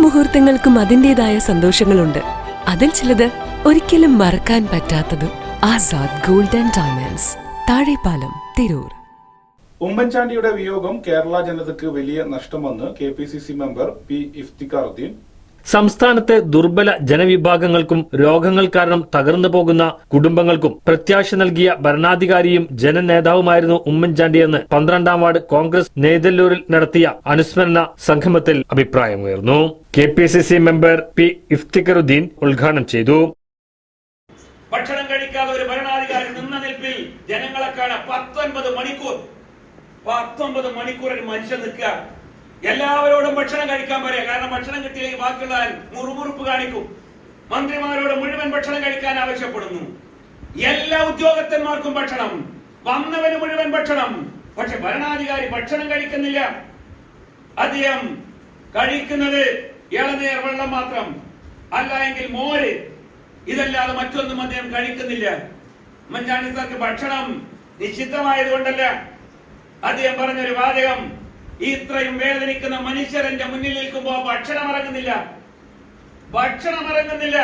മുഹൂർത്തങ്ങൾക്കും അതിന്റേതായ സന്തോഷങ്ങളുണ്ട്. അതിൽ ചിലത് ഒരിക്കലും മറക്കാൻ പറ്റാത്തതും ആസാദ് ഗോൾഡൻ ഡയമണ്ട്സ് താഴെപ്പാലം തിരൂർ. ഉമ്മൻചാണ്ടിയുടെ വിയോഗം കേരള ജനതയ്ക്ക് വലിയ നഷ്ടമെന്ന് K P C C member P Iftikharuddin സംസ്ഥാനത്തെ ദുർബല ജനവിഭാഗങ്ങൾക്കും രോഗങ്ങൾ കാരണം തകർന്നു പോകുന്ന കുടുംബങ്ങൾക്കും പ്രത്യാശ നൽകിയ ഭരണാധികാരിയും ജനനേതാവുമായിരുന്നു ഉമ്മൻചാണ്ടിയെന്ന് പന്ത്രണ്ടാം വാർഡ് കോൺഗ്രസ് നെയ്തല്ലൂരിൽ നടത്തിയ അനുസ്മരണ സംഗമത്തിൽ അഭിപ്രായമുയർന്നു. K P C C member P Iftikharuddin ഉദ്ഘാടനം ചെയ്തു. ഭക്ഷണം കഴിക്കാതെ ഒരു ഭരണാധികാരി നിന്ന നിൽപ്പിൽ ജനങ്ങളെ കാണാൻ പത്തൊൻപത് മണിക്കൂർ പത്തൊൻപത് മണിക്കൂർ ഒരു മനുഷ്യൻ നിൽക്കുക. എല്ലാവരോടും ഭക്ഷണം കഴിക്കാൻ പറയാം കാരണം ഭക്ഷണം കിട്ടിയില്ലെങ്കിൽ ബാക്കിയുള്ള മുറുമുറുപ്പ് കാണിക്കും. മന്ത്രിമാരോട് മുഴുവൻ ഭക്ഷണം കഴിക്കാൻ ആവശ്യപ്പെടുന്നു. എല്ലാ ഉദ്യോഗസ്ഥന്മാർക്കും ഭക്ഷണം. വന്നവന് മുഴുവൻ ഭക്ഷണം. പക്ഷെ ഭരണാധികാരി ഭക്ഷണം കഴിക്കുന്നില്ല. അദ്ദേഹം കഴിക്കുന്നത് ഇളനീർ വെള്ളം മാത്രം. അല്ല എങ്കിൽ മോര്. ഇതല്ലാതെ മറ്റൊന്നും അദ്ദേഹം കഴിക്കുന്നില്ല. ഉമ്മൻചാണ്ടി സാർക്ക് ഭക്ഷണം നിശ്ചിതമായത് കൊണ്ടല്ല അദ്ദേഹം പറഞ്ഞൊരു വാചകം. ഇത്രയും വേദനിക്കുന്ന മനുഷ്യർ എന്റെ മുന്നിൽ നിൽക്കുമ്പോ ഭക്ഷണം ഇറങ്ങുന്നില്ല ഭക്ഷണം ഇറങ്ങുന്നില്ല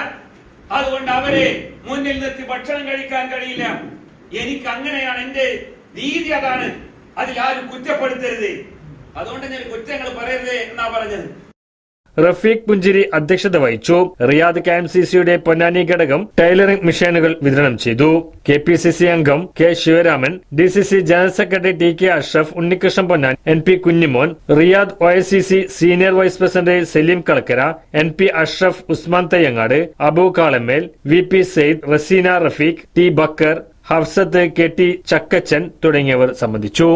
അതുകൊണ്ട് അവരെ മുന്നിൽ നിർത്തി ഭക്ഷണം കഴിക്കാൻ കഴിയില്ല. എനിക്ക് അങ്ങനെയാണ് എന്റെ രീതി അതാണ്. അതിൽ ആരും കുറ്റപ്പെടുത്തരുത്. അതുകൊണ്ട് ഞാൻ കുറ്റങ്ങൾ പറയരുത് എന്നാ പറഞ്ഞത്. റഫീഖ് പുഞ്ചിരി അധ്യക്ഷത വഹിച്ചു. റിയാദ് കെ എം സി സിയുടെ പൊന്നാനി ഘടകം ടൈലറിംഗ് മെഷീനുകൾ വിതരണം ചെയ്തു. കെ പി സി സി അംഗം K Sivaraman D C C general secretary T K Ashraf Unnikrishnan Ponnan N P Kunjimon Riyadh O S C C senior vice president Saleem Kalakkara N P Ashraf Usman Thayyangad Abu Kalamel V P Syed Raseena Rafeeq T Bakkar Hafsath K T Chakkachan തുടങ്ങിയവർ സംബന്ധിച്ചു.